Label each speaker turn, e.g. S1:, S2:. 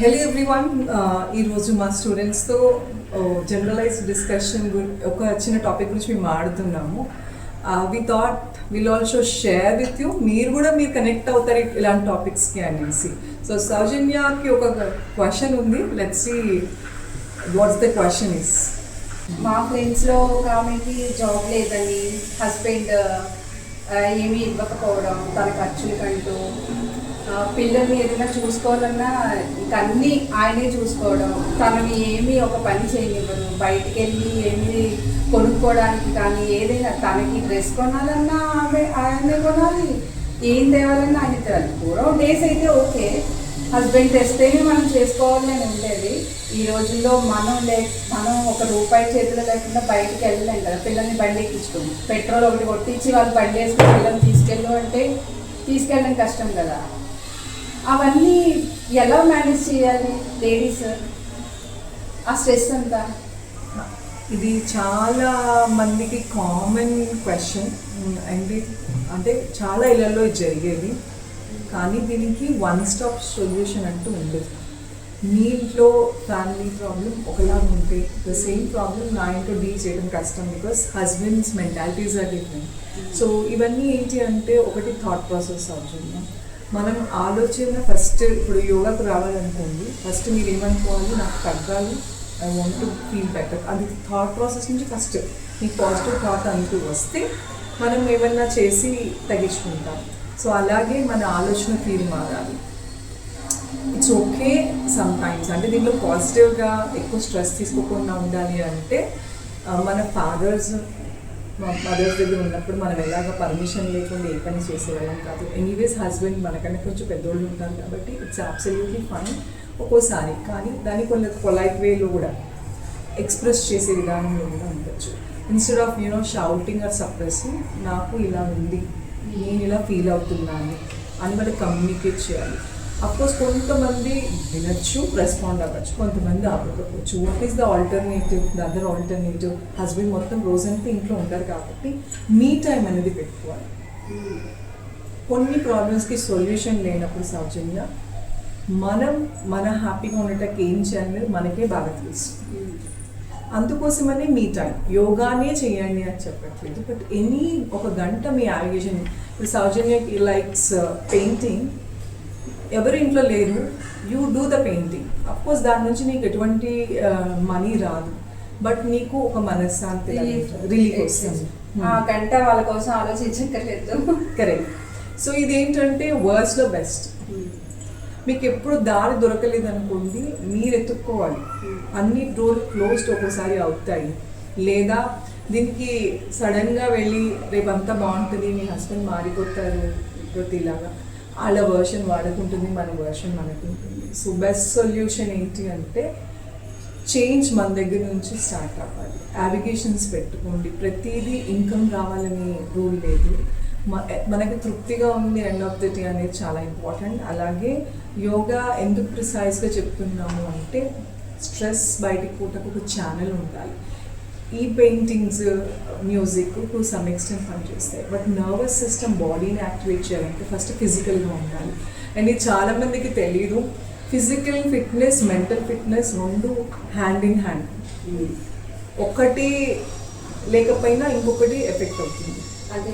S1: Hello everyone ఈరోజు మా స్టూడెంట్స్తో generalise discussion ఒక చిన్న టాపిక్ గురించి మేము ఆడుతున్నాము we thought will also share with you మీరు కూడా మీరు కనెక్ట్ అవుతారు ఇలాంటి టాపిక్స్కి అనేసి. సో సౌజన్యకి ఒక క్వశ్చన్ ఉంది. Let's see what's the question is
S2: మా ఫ్రెండ్స్లో ఒక ఆమెకి జాబ్ లేదని హస్బెండ్ uh, ఏమీ ఇవ్వకపోవడం తన ఖర్చులకంటూ. ఆ, పిల్లల్ని ఏదైనా చూసుకోవాలన్నా ఇంక అన్నీ ఆయనే చూసుకోవడం. తనని ఏమీ ఒక పని చేయనివ్వరు బయటికి వెళ్ళి ఏమి కొనుక్కోవడానికి కానీ ఏదైనా తనకి డ్రెస్ కొనాలన్నా ఆమె ఆయనే కొనాలి. ఏం తేవాలన్నా ఆయన తేవాలి. కూడా డేస్ అయితే ఓకే. హస్బెండ్ తెస్తేనే మనం చేసుకోవాలని ఉండేది. ఈ రోజుల్లో మనం లే మనం ఒక రూపాయి చేతిలో లేకుండా బయటికి వెళ్ళలేం కదా. పిల్లల్ని బండి ఎక్కించుకుని పెట్రోల్ ఒకటి కొట్టించి వాళ్ళు బండి వేసుకుని పిల్లల్ని తీసుకెళ్ళు అంటే తీసుకెళ్ళడం కష్టం కదా. అవన్నీ ఎలా మేనేజ్ చేయాలి లేడీస్ ఆ స్ట్రెస్ అంతా?
S1: ఇది చాలా మందికి కామన్ క్వశ్చన్ అండ్ అంటే చాలా ఇళ్ళలో జరిగేది. కానీ దీనికి వన్ స్టాప్ సొల్యూషన్ అంటూ ఉండదు. మీ ఇంట్లో ఫ్యామిలీ ప్రాబ్లం ఒకలాగా ఉంటే ద సేమ్ ప్రాబ్లం నా ఇంట్లో డీల్ చేయడం కష్టం because husbands mentalities are different so ఇవన్నీ ఏంటి అంటే ఒకటి థాట్ ప్రాసెస్ అవుతుంది. మనం ఆలోచన ఫస్ట్ ఇప్పుడు యోగాకు రావాలనుకోండి ఫస్ట్ మీరు ఏమనుకోవాలి? నాకు తగ్గాలి. I want to feel better అది థాట్ ప్రాసెస్ నుంచి ఫస్ట్. మీకు పాజిటివ్ థాట్ అంటూ వస్తే మనం ఏమన్నా చేసి తగ్గించుకుంటాం. సో అలాగే మన ఆలోచన తీరు మారాలి. ఇట్స్ ఓకే సమ్ టైమ్స్ అంటే దీంట్లో పాజిటివ్గా ఎక్కువ స్ట్రెస్ తీసుకోకుండా ఉండాలి అంటే మన ఫాదర్స్ మదర్స్ దగ్గర ఉన్నప్పుడు మనం ఎలాగ పర్మిషన్ లేకుండా ఏ పని చేసేవాళ్ళం కాదు. ఎనీవేస్ హస్బెండ్ మనకన్నా కొంచెం పెద్దోళ్ళు ఉంటారు కాబట్టి ఇట్స్ అబ్సల్యూట్లీ ఫైన్ ఒక్కోసారి. కానీ దాన్ని కొన్ని పొలైట్ వేలో కూడా ఎక్స్ప్రెస్ చేసే విధానంలో కూడా ఉండొచ్చు. Instead of you know shouting or suppressing నాకు ఇలా ఉంది నేను ఇలా ఫీల్ అవుతున్నాను అని మనం కమ్యూనికేట్ చేయాలి. అఫ్కోర్స్ కొంతమంది వినొచ్చు రెస్పాండ్ అవ్వచ్చు. కొంతమంది అవ్వకపోవచ్చు what is the alternative the other alternative husband మొత్తం రోజంతా ఇంట్లో ఉంటారు కాబట్టి మీ టైం అనేది పెట్టుకోవాలి. కొన్ని ప్రాబ్లమ్స్కి సొల్యూషన్ లేనప్పుడు సౌజన్య మనం మన హ్యాపీగా ఉండటానికి ఏం చేయాలి మనకే బాగా తెలుసు. అందుకోసమని మీ టైం యోగానే చేయండి అని చెప్పట్లేదు. బట్ ఎనీ ఒక గంట మీ యావిగేషన్ సౌజన్య సౌజన్యకి లైక్స్ పెయింటింగ్ ఎవరు ఇంట్లో లేరు you do the painting course దాని నుంచి నీకు ఎటువంటి మనీ రాదు. బట్ నీకు ఒక మనశ్శాంతి రిలీఫ్ వస్తుంది.
S2: ఆ గంట వాళ్ళ కోసం ఆలోచించక్కర్లేదు.
S1: కరెక్ట్ సో ఇదేంటంటే వర్డ్స్లో బెస్ట్ మీకు ఎప్పుడు దారి దొరకలేదు అనుకోండి మీరు ఎత్తుక్కోవాలి. అన్ని డోర్ క్లోజ్డ్ ఒక్కోసారి అవుతాయి. లేదా దీనికి సడన్గా వెళ్ళి రేపు అంతా బాగుంటుంది మీ హస్బెండ్ మారిపోతారు ప్రతిలాగా. వాళ్ళ వర్షన్ వాడుకుంటుంది మన వర్షన్ మనకుంటుంది. సో బెస్ట్ సొల్యూషన్ ఏంటి అంటే చేంజ్ మన దగ్గర నుంచి స్టార్ట్ అవ్వాలి. అవిగేషన్స్ పెట్టుకోండి. ప్రతిదీ ఇన్కమ్ రావాలని రూల్ లేదు. మనకి తృప్తిగా ఉంది ఎండ్ ఆఫ్ ది డే అనేది చాలా ఇంపార్టెంట్ అలాగే యోగా ఎందుకు ప్రిసైజ్గా చెప్తున్నాము అంటే స్ట్రెస్ బయటికి పూటకు ఒక ఛానల్ ఉండాలి. ఈ paintings music to some extent పనిచేస్తాయి. బట్ నర్వస్ సిస్టమ్ బాడీని యాక్టివేట్ చేయాలంటే ఫస్ట్ ఫిజికల్గా ఉండాలి. అండ్ ఇది చాలామందికి తెలియదు ఫిజికల్ ఫిట్నెస్ మెంటల్ ఫిట్నెస్ రెండు హ్యాండ్ ఇన్ హ్యాండ్ ఒకటి లేకపోయినా ఇంకొకటి ఎఫెక్ట్ అవుతుంది.
S2: అదే.